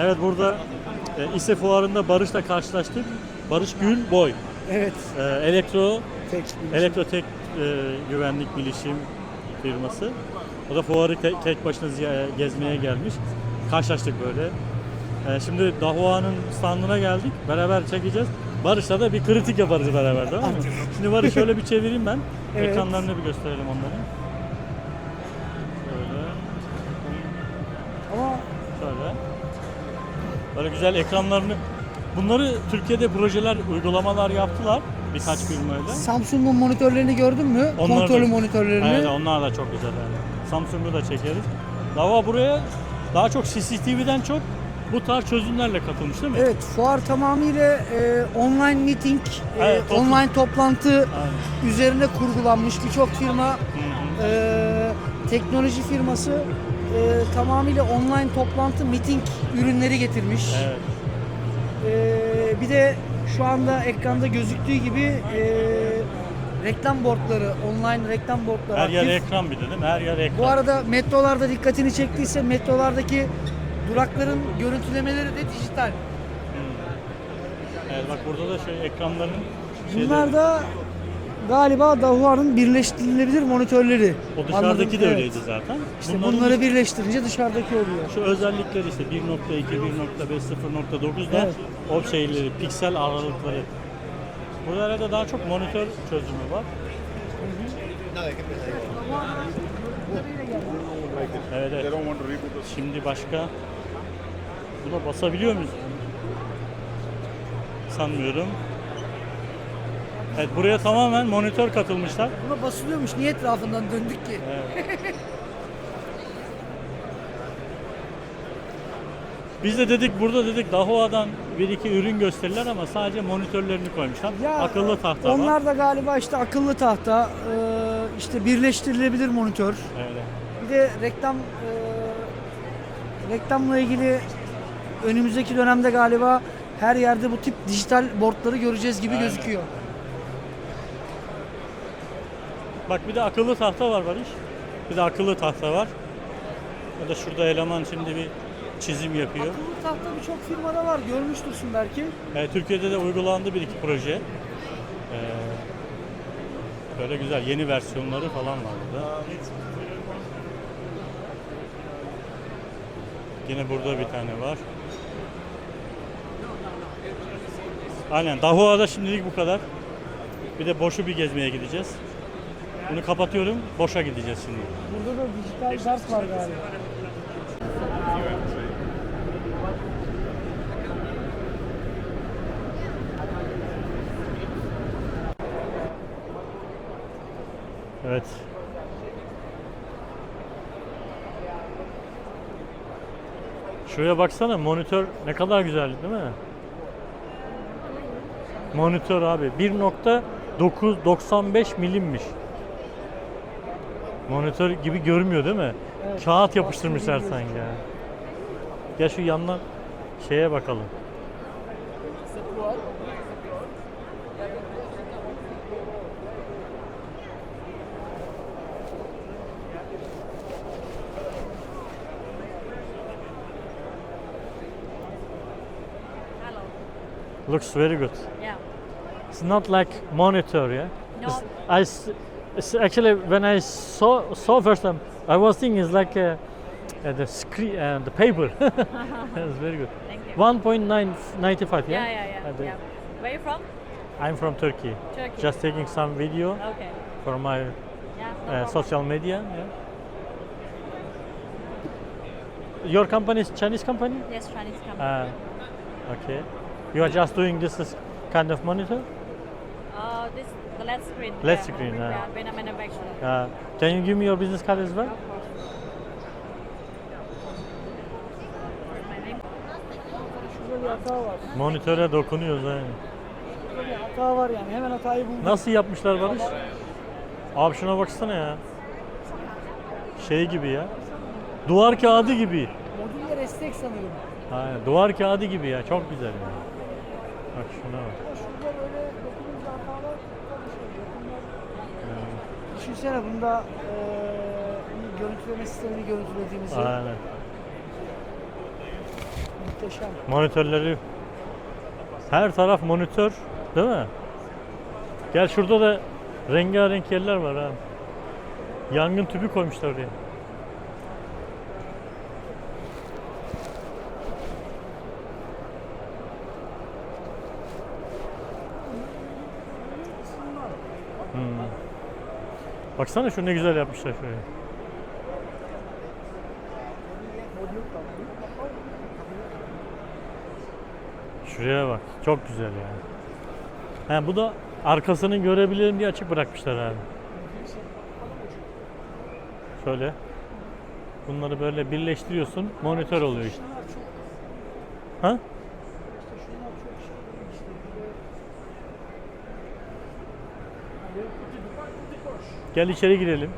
Evet burada e, İSE fuarında Barış'la karşılaştık. Barış Gül Boy. Evet. E, elektro Tek. Elektrotek e, güvenlik bilişim firması. O da fuarı te- tek başına ziya- gezmeye gelmiş. Karşılaştık böyle. E, şimdi Dahua'nın standına geldik. Beraber çekeceğiz. Barış'la da bir kritik yaparız beraber tamam mı? Şimdi Barış şöyle bir çevireyim ben. Evet. Ekranlarını bir gösterelim onların. Şöyle. Ama Şöyle. Böyle güzel ekranlarını Bunları Türkiye'de projeler, uygulamalar yaptılar birkaç firmayla. Samsung'un monitörlerini gördün mü? Onlar Kontrollü da- monitörlerini. Evet onlar da çok güzel yani. Samsung'u da çekeriz. Dava buraya daha çok CCTV'den çok bu tarz çözümlerle katılmış değil mi? Evet, fuar tamamıyla e, online meeting, e, toplum- online toplantı Aynen. üzerine kurgulanmış birçok firma, Hı hı. e, teknoloji firması e, tamamıyla online toplantı meeting ürünleri getirmiş. Evet. E, bir de şu anda ekranda gözüktüğü gibi e, reklam boardları, online reklam boardları Her yer ekran bir de değil mi? Her yer ekran. Bu arada metrolarda dikkatini çektiyse metrolardaki durakların görüntülemeleri de dijital. Evet bak burada da şey ekranların şeyleri- Bunlar da galiba Dahua'nın birleştirilebilir monitörleri. o dışarıdaki Anladım, de evet. öyleydi zaten. İşte Bunların bunları birleştirince dışarıdaki oluyor. şu özellikleri işte 1.2, 1.5, 0.9'da Evet. o şeyleri, piksel aralıkları. Burada herhalde daha çok monitör çözümü var. Evet, evet. They don't want to reboot the Şimdi başka buna basabiliyor muyuz? Sanmıyorum. Evet buraya tamamen monitör katılmışlar. Buna basılıyormuş. Niye etrafından döndük ki? Biz de dedik burada dedik Dahua'dan bir iki ürün gösterirler ama sadece monitörlerini koymuşlar. Akıllı tahta var. Onlar da galiba işte akıllı tahta, e, işte birleştirilebilir monitör. Öyle. Bir de reklam e, reklamla ilgili önümüzdeki dönemde galiba her yerde bu tip dijital boardları göreceğiz gibi Aynen. gözüküyor. Bak bir de akıllı tahta var Barış. Bir de akıllı tahta var. O da şurada eleman şimdi bir çizim yapıyor. Akıllı tahta birçok firmada var. Görmüştürsün belki. Evet, Türkiye'de de uygulandı bir iki proje. Ee, böyle güzel yeni versiyonları falan var burada. Yine burada bir tane var. Aynen Dahua'da şimdilik bu kadar. Bir de boşu bir gezmeye gideceğiz. Bunu kapatıyorum. Boşa gideceğiz şimdi. Burada da dijital ders var galiba. Evet. Şuraya baksana monitör ne kadar güzel değil mi? Monitör abi 1.995 milimmiş. Monitör gibi görmüyor değil mi? Evet. Kağıt yapıştırmışlar sanki ya. Gel şu yandan şeye bakalım. Looks very good. Yeah. It's not like monitor, yeah. No. It's, I it's actually when I saw saw first time, I was thinking it's like uh, uh, the screen, uh, the paper. it's very good. Thank you. One point nine ninety five, yeah. Yeah, yeah, yeah. I think. yeah. Where you from? I'm from Turkey. Turkey. Just taking some video Okay. for my Yeah. No uh, social media. Yeah. Your company is Chinese company? Yes, Chinese company. Uh, okay. You are just doing this is kind of monitor? Uh, this the LED screen. LED yeah. screen, uh. Yeah, when I manufacturer. Uh, can you give me your business card as well? Of course. Monitöre dokunuyoruz yani. Hata var yani. Hemen hatayı buldum. Nasıl yapmışlar Barış? Abi şuna baksana ya. Şey gibi ya. Duvar kağıdı gibi. Modüller esnek sanırım. Aynen, duvar kağıdı gibi ya. Çok güzel ya. Bak şuna bak. Ama şurada böyle dokununca hatalar tabii şey, dokunlar- Yani, Düşünsene bunda bir görüntüleme sistemini görüntülediğimizi. Aynen. Muhteşem. Muhteşem. Monitörleri. Her taraf monitör, değil mi? Gel şurada da rengarenk yerler var ha. Yangın tüpü koymuşlar oraya. Hmm. Baksana şu ne güzel yapmışlar şurayı. Şuraya bak. Çok güzel yani. Ha, bu da arkasını görebilirim diye açık bırakmışlar abi. Şöyle. Bunları böyle birleştiriyorsun. Monitör oluyor işte. Ha? işte şunlar çok şey işte. Gel içeri girelim.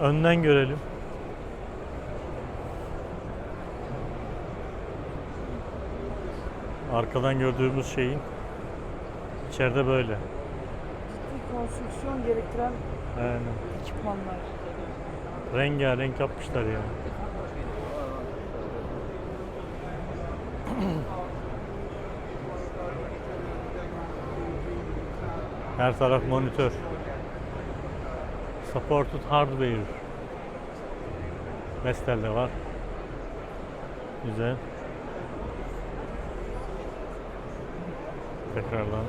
Önden görelim. Arkadan gördüğümüz şeyin içeride böyle. Ciddi konstrüksiyon gerektiren Aynen. ekipmanlar. Rengarenk yapmışlar ya. Her taraf monitör. Supported hardware. Vestel de var. Güzel. Tekrardan.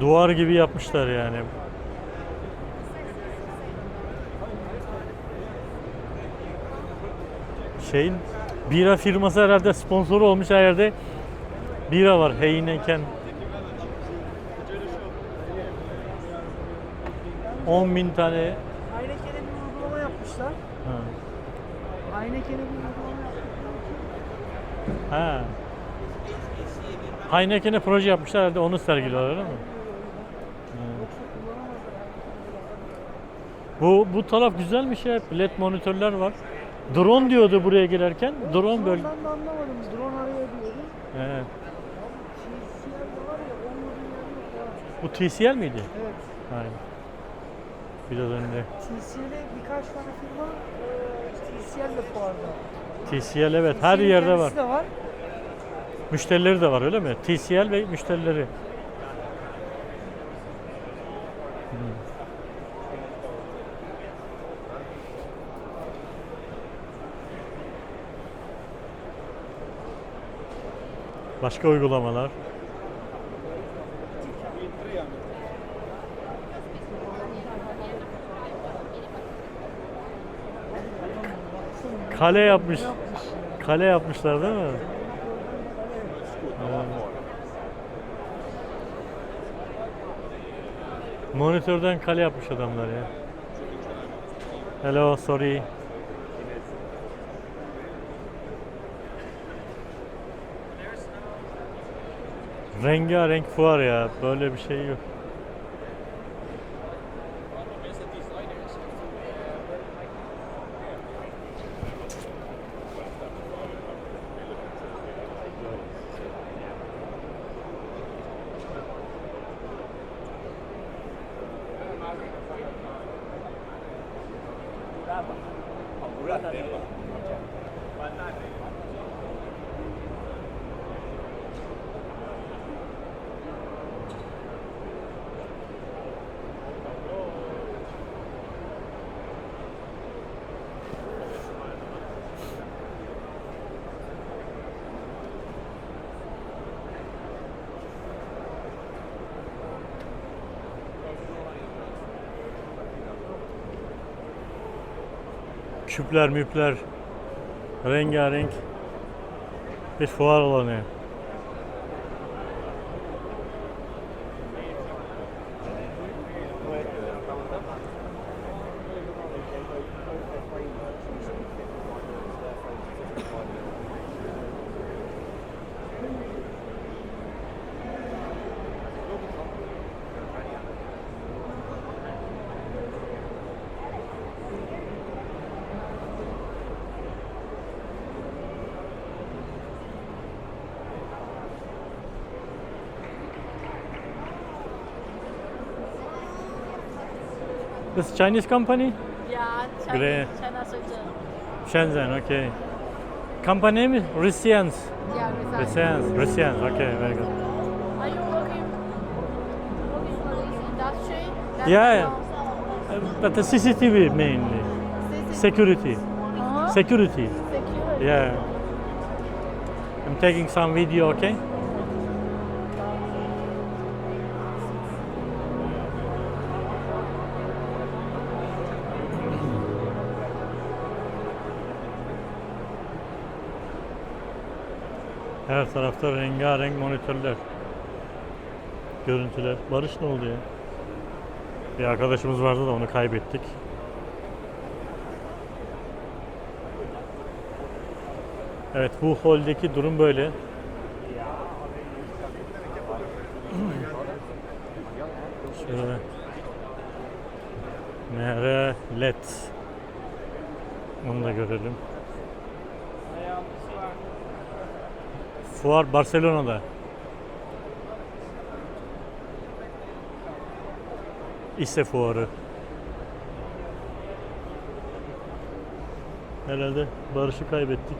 Duvar gibi yapmışlar yani. Şeyin bira firması herhalde sponsoru olmuş her yerde bira var Heineken 10 bin tane Heineken'e bir uygulama yapmışlar. ha. Heineken'e bir uygulama yapmışlar. ha. Heineken'e proje yapmışlar herhalde onu sergiliyorlar öyle mi? Yoksa kullanamazlar. Bu bu taraf güzelmiş ya. LED monitörler var. Drone diyordu buraya girerken. Drone böyle. Ben de anlamadım. Drone araya diyordu. Evet. TCL de var ya olmadığı yer yok ya. Bu TCL miydi? Evet. Aynen. Biraz önde. TCL'e birkaç tane firma e, TCL de fuarda. TCL evet her TCL yerde var. de var. Müşterileri de var öyle mi? TCL ve müşterileri. Başka uygulamalar. Kale yapmış. Kale yapmışlar değil mi? Monitörden kale yapmış adamlar ya. Hello, sorry. Rengarenk fuar ya. Böyle bir şey yok. Küpler müpler rengarenk bir fuar alanı. This Chinese company? Yeah, Great. China, China Shenzhen. Shenzhen, okay. Company name is Resians. Yeah. Resians, Resians, okay, very good. Are you working working for this industry? That's yeah. Uh, But the CCTV mainly. CCTV. Security. Uh-huh. Security. Security. Yeah. I'm taking some video, okay? Her tarafta rengarenk monitörler. Görüntüler. Barış ne oldu ya? Bir arkadaşımız vardı da onu kaybettik. Evet bu holdeki durum böyle. Şöyle. MR LED. Onu da görelim. Fuar Barcelona'da. İse fuarı. Herhalde Barış'ı kaybettik.